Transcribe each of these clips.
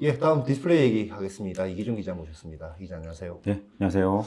예, 다음 디스플레이 얘기 하겠습니다. 이기준 기자 모셨습니다. 기자 안녕하세요. 네, 안녕하세요.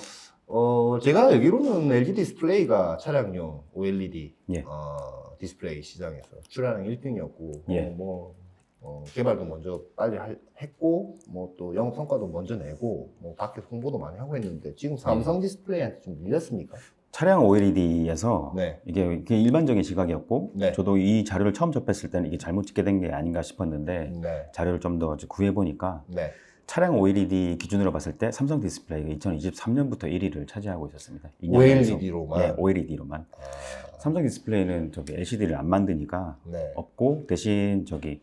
어, 제가 알기로는 LG 디스플레이가 차량용 OLED 예. 어, 디스플레이 시장에서 출하량 1등이었고 예. 뭐 어, 개발도 먼저 빨리 할- 했고 뭐 또 영업 성과도 먼저 내고 뭐 밖에 홍보도 많이 하고 했는데 지금 삼성 디스플레이한테 좀 밀렸습니까? 차량 OLED에서 네. 이게, 이게 일반적인 시각이었고 네. 저도 이 자료를 처음 접했을 때는 이게 잘못 찍게 된 게 아닌가 싶었는데 네. 자료를 좀 더 구해 보니까 네. 차량 OLED 기준으로 봤을 때 삼성 디스플레이가 2023년부터 1위를 차지하고 있었습니다. OLED로만. 예, OLED로만. 아, 삼성 디스플레이는 저기 LCD를 안 만드니까 네. 없고 대신 저기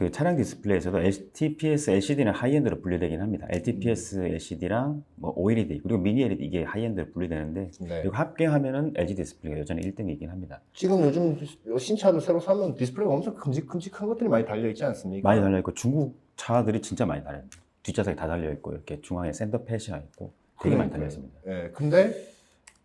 그 차량 디스플레이에서도 LTPS LCD는 하이엔드로 분류되긴 합니다. LTPS LCD랑 뭐 OLED 그리고 미니 LED 이게 하이엔드로 분류되는데 네. 이거 합계하면은 LG 디스플레이가 여전히 1등이긴 합니다. 지금 요즘 신차들 새로 사면 디스플레이가 엄청 큼직큼직한 것들이 많이 달려 있지 않습니까? 많이 달려 있고 중국 차들이 진짜 많이 달려. 뒷좌석에 다 달려 있고 이렇게 중앙에 센터 패시가 있고 되게 많이 달려 있습니다. 예, 근데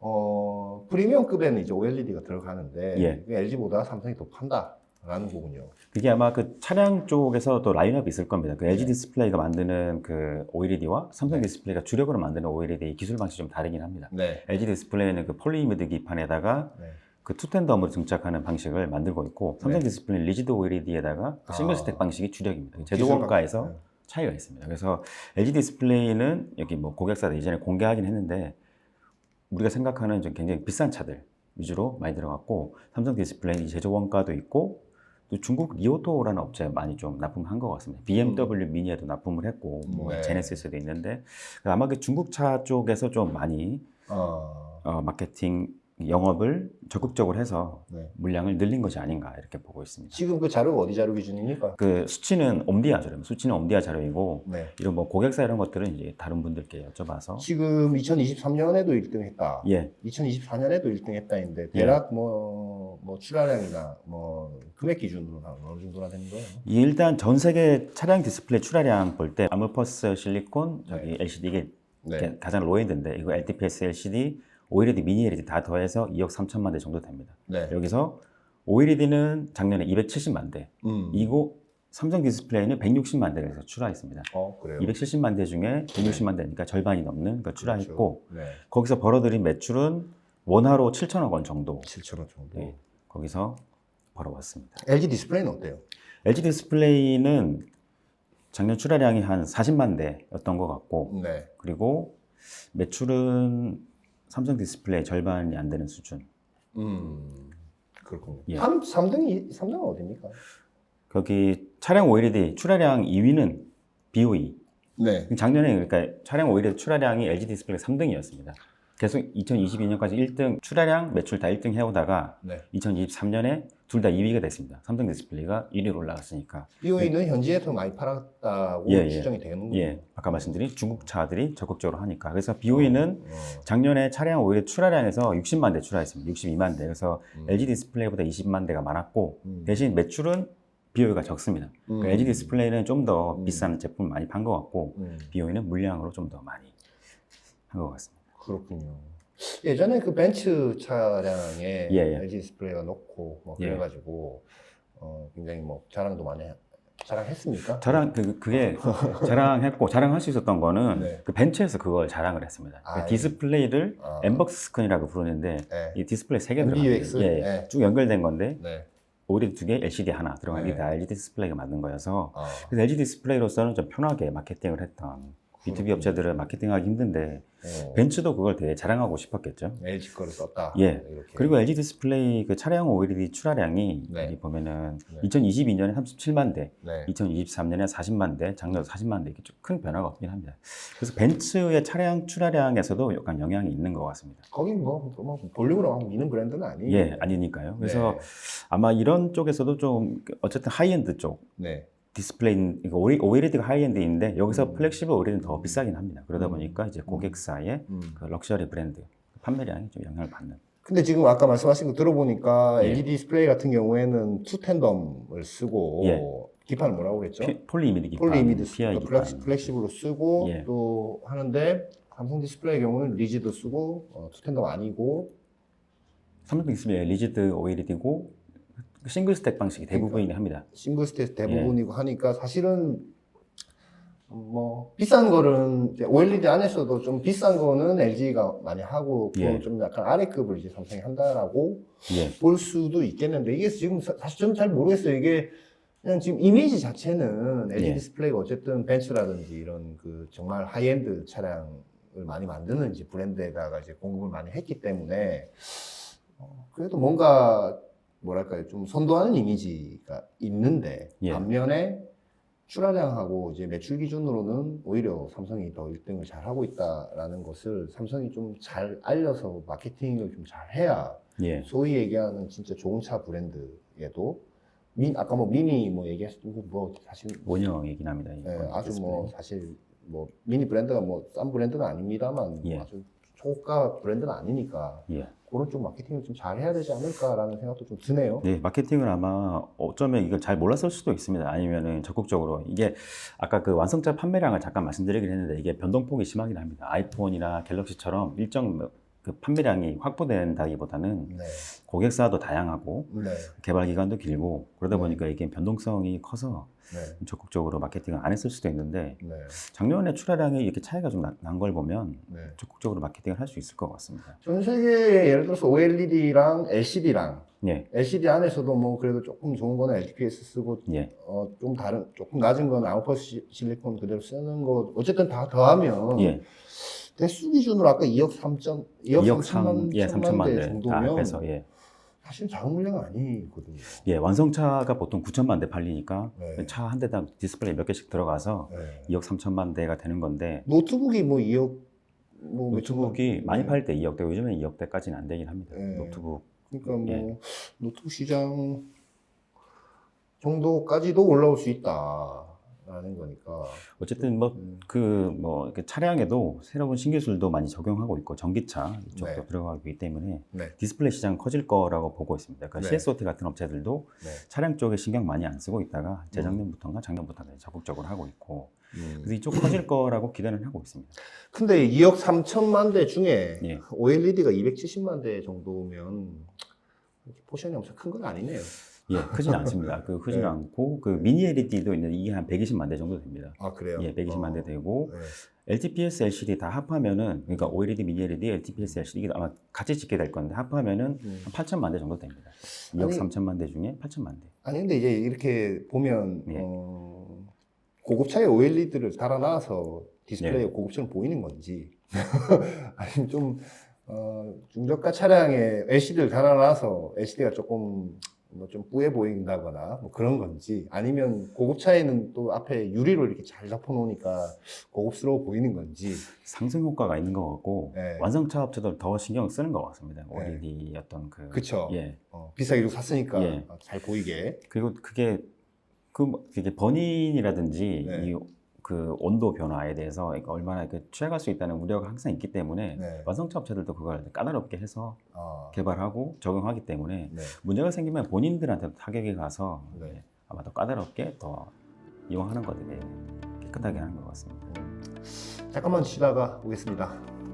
어 프리미엄급에는 이제 OLED가 들어가는데 예. LG보다 삼성이 더 판다 라는 거군요. 그게 아마 그 차량 쪽에서 또 라인업이 있을 겁니다. 그 LG 네. 디스플레이가 만드는 그 OLED와 삼성 네. 디스플레이가 주력으로 만드는 OLED 기술 방식이 좀 다르긴 합니다. 네. LG 디스플레이는 그 폴리이미드 기판에다가 네. 그 투텐덤으로 증착하는 방식을 만들고 있고 삼성 네. 디스플레이는 리지드 OLED에다가 아. 싱글 스택 방식이 주력입니다. 기술 제조 원가에서 방- 차이가 있습니다. 그래서 LG 디스플레이는 여기 뭐 고객사들 이전에 공개하긴 했는데 우리가 생각하는 좀 굉장히 비싼 차들 위주로 많이 들어갔고 삼성 디스플레이는 제조 원가도 있고 또 중국 리오토라는 업체에 많이 좀 납품한 것 같습니다. BMW 미니에도 납품을 했고 뭐 네. 제네시스도 있는데 아마 그 중국 차 쪽에서 좀 많이 어, 어, 마케팅 영업을 적극적으로 해서 네. 물량을 늘린 것이 아닌가 이렇게 보고 있습니다. 지금 그 자료가 어디 자료 기준입니까? 그 수치는 옴디아 자료, 수치는 옴디아 자료이고 네. 이런 뭐 고객사 이런 것들은 이제 다른 분들께 여쭤봐서 지금 2023년에도 1등했다. 예, 2024년에도 1등했다인데 대략 뭐, 뭐 출하량이나 뭐 금액 기준으로 는 어느 정도나 되는 거예요? 이 일단 전 세계 차량 디스플레이 출하량 볼 때 아모퍼스 실리콘 저기 LCD 이게 네. 가장 로엔드인데 이거 LTPS LCD, OLED, 미니 LED 다 더해서 2억 3천만 대 정도 됩니다. 네. 여기서 OLED는 작년에 270만 대, 음. 이고 삼성 디스플레이는 160만 대에서 출하했습니다. 어 그래요. 270만 대 중에 160만 대니까 절반이 넘는 걸 출하했고 그렇죠. 네. 거기서 벌어들인 매출은 원화로 7천억 원 정도 7천 원 정도. 네, 거기서 벌어왔습니다. LG 디스플레이는 어때요? LG 디스플레이는 작년 출하량이 한 40만 대였던 것 같고 네. 그리고 매출은 삼성 디스플레이 절반이 안 되는 수준. 음. 그렇군요. 예. 삼 3등이 3등은 어디입니까? 거기 차량 OLED 출하량 2위는 BOE. 네. 작년에 그러니까 차량 OLED 출하량이 LG 디스플레이 3등이었습니다. 계속 2022년까지 1등 출하량 매출 다 1등 해오다가 네. 2023년에 둘 다 2위가 됐습니다. 삼성 디스플레이가 1위로 올라갔으니까. BOE는 현지에 더 많이 팔았다고 예, 예. 추정이 되는 예, 아까 말씀드린 중국 차들이 적극적으로 하니까. 그래서 BOE는 어. 작년에 차량 오히려 출하량에서 60만 대 출하했습니다. 62만 대. 그래서 음. LG 디스플레이보다 20만 대가 많았고 음. 대신 매출은 BOE가 적습니다. 음. 그러니까 LG 디스플레이는 좀더 음. 비싼 제품을 많이 판 것 같고 음. BOE는 물량으로 좀 더 많이 한 것 같습니다. 그렇군요. 예전에 그 벤츠 차량에 예, 예. LG 디스플레이가 넣고 뭐 예. 그래가지고 어, 굉장히 뭐 자랑도 많이 하- 자랑했습니까? 자랑 그 그게 자랑했고 자랑할 수 있었던 거는 네. 그 벤츠에서 그걸 자랑을 했습니다. 그 아, 예. 디스플레이를 아. 엠벅스 스크린이라고 부르는데 네. 이 디스플레이 세개 MBUX? 들어가요. 예, 예. 네. 쭉 연결된 건데 네. OLED 두 개, LCD 하나 들어간 게 네. 다 LG 디스플레이가 만든 거여서 아, 그래서 LG 디스플레이로서는 좀 편하게 마케팅을 했던 B2B 그렇군요. 업체들은 마케팅하기 힘든데 어, 벤츠도 그걸 되게 자랑하고 싶었겠죠. LG 거를 썼다. 예. 이렇게. 그리고 LG 디스플레이 그 차량 OLED 출하량이 네. 여기 보면은 네. 2022년에 37만 대, 네. 2023년에 40만 대, 작년에 40만 대 이렇게 좀 큰 변화가 없긴 합니다. 그래서 벤츠의 차량 출하량에서도 약간 영향이 있는 것 같습니다. 거긴 뭐, 뭐 볼륨으로 막 미는 브랜드는 아니에요. 예, 아니니까요. 그래서 네. 아마 이런 쪽에서도 좀 어쨌든 하이엔드 쪽 네. 디스플레이 OLED가 하이엔드인데 여기서 음. 플렉시블 OLED는 더 비싸긴 합니다. 그러다 음. 보니까 이제 고객사의 음. 그 럭셔리 브랜드 판매량이 좀 영향을 받는. 근데 지금 아까 말씀하신 거 들어보니까 예. LG 디스플레이 같은 경우에는 투텐덤을 쓰고 예. 기판을 뭐라고 그랬죠? 피- 폴리 이미드 기판, 폴리 이미드 PI 쓰고 기판. 플렉시블로 쓰고 예. 또 하는데 삼성 디스플레이 경우는 리지드 쓰고 어, 투텐덤 아니고 삼성 디스플레이 리지드 OLED고 싱글 스택 방식이 대부분이 합니다. 싱글 스테이트 대부분이고 하니까 사실은 뭐 비싼 거는 OLED 안에서도 좀 비싼 거는 LG가 많이 하고 또 예. 좀 약간 아래급을 이제 삼성이 한다라고 예. 볼 수도 있겠는데 이게 지금 사- 사실 저는 잘 모르겠어요. 이게 그냥 지금 이미지 자체는 LG 예. 디스플레이가 어쨌든 벤츠라든지 이런 그 정말 하이엔드 차량을 많이 만드는 이제 브랜드에다가 이제 공급을 많이 했기 때문에 어, 그래도 뭔가 뭐랄까요 좀 선도하는 이미지가 있는데 예. 반면에 출하량하고 이제 매출 기준으로는 오히려 삼성이 더 1등을 잘 하고 있다라는 것을 삼성이 좀 잘 알려서 마케팅을 좀 잘 해야 예. 소위 얘기하는 진짜 좋은 차 브랜드에도 민 아까 뭐 미니 뭐 얘기했고 뭐 사실 원형 얘기 납니다. 이 예, 건 아주 디스플레이. 뭐 사실 뭐 미니 브랜드가 뭐 싼 브랜드는 아닙니다만 예. 아주 초가 브랜드는 아니니까 예. 그런 좀 마케팅을 좀 잘 해야 되지 않을까라는 생각도 좀 드네요. 네, 마케팅을 아마 어쩌면 이걸 잘 몰랐을 수도 있습니다. 아니면은 적극적으로 이게 아까 그 완성차 판매량을 잠깐 말씀드리긴 했는데 이게 변동폭이 심하긴 합니다. 아이폰이나 갤럭시처럼 일정 그 판매량이 확보된다기보다는 네, 고객사도 다양하고 네, 개발 기간도 길고 그러다 네. 보니까 이게 변동성이 커서 네, 적극적으로 마케팅을 안 했을 수도 있는데 네, 작년에 출하량이 이렇게 차이가 좀 난 걸 보면 네. 적극적으로 마케팅을 할 수 있을 것 같습니다. 전 세계에 예를 들어서 OLED랑 LCD랑 예, LCD 안에서도 뭐 그래도 조금 좋은 거는 LTPS 쓰고 예, 어, 좀 다른, 조금 낮은 건 아웃퍼 시- 실리콘 그대로 쓰는 거, 어쨌든 다 더하면, 예. 대수 기준으로 아까 2억 3천, 2억 2억 3천만, 3, 예, 3천만 대대 정도면, 앞에서 예. 사실 작은 물량 아니거든요. 예, 완성차가 보통 9천만 대 팔리니까 네. 차한 대당 디스플레이 몇 개씩 들어가서 네. 2억 3천만 대가 되는 건데 노트북이 뭐 2억, 뭐 노트북이 많이 네. 팔때 2억대, 요즘엔 2억대까지는 안 되긴 합니다. 네. 노트북. 그러니까 뭐, 예. 노트북 시장 정도까지도 올라올 수 있다라는 거니까. 어쨌든 뭐 음, 그뭐 차량에도 새로운 신기술도 많이 적용하고 있고 전기차 이쪽도 네. 들어가기 때문에 네. 디스플레이 시장 커질 거라고 보고 있습니다. 그러니까 네. CSOT 같은 업체들도 네. 차량 쪽에 신경 많이 안 쓰고 있다가 재작년부터인가 작년부터 적극적으로 하고 있고 음. 그래서 이쪽 커질 거라고 기대는 하고 있습니다. 근데 2억 3천만 대 중에 예. OLED가 270만 대 정도면 포션이 엄청 큰 건 아니네요. 예, 크진 않습니다. 그 크진 네. 않고 그 미니 LED도 있는데 이게 한 120만 대 정도 됩니다. 아 그래요? 예, 120만 대 어, 되고 네. LTPS, LCD 다 합하면은 그러니까 OLED, 미니 LED, LTPS, LCD 이게 아마 같이 짓게 될 건데 합하면은 음. 한 8천만 대 정도 됩니다. 2억 아니- 3천만 대 중에 8천만 대. 아니 근데 이제 이렇게 보면 예. 어, 고급차에 OLED를 달아놔서 디스플레이가 예. 고급처럼 보이는 건지 아니면 좀 어, 중저가 차량에 LCD를 달아놔서 LCD가 조금 뭐 좀 뿌해 보인다거나 뭐 그런 건지 아니면 고급차에는 또 앞에 유리로 이렇게 잘 덮어놓으니까 고급스러워 보이는 건지 상승 효과가 있는 것 같고 네. 완성차 업체들 더 신경 쓰는 것 같습니다. 네. OLED 어떤 그 그쵸. 예. 어, 비싸게 주고 샀으니까 예. 어, 잘 보이게 그리고 그게 그 뭐- 그게 번인이라든지 네. 이 그 온도 변화에 대해서 얼마나 그 취약할 수 있다는 우려가 항상 있기 때문에 네. 완성차 업체들도 그걸 까다롭게 해서 어, 개발하고 적용하기 때문에 네. 문제가 생기면 본인들한테 타격이 가서 네. 아마 더 까다롭게 더 이용하는 것들에 깨끗하게 하는 것 같습니다. 잠깐만 쉬다가 오겠습니다.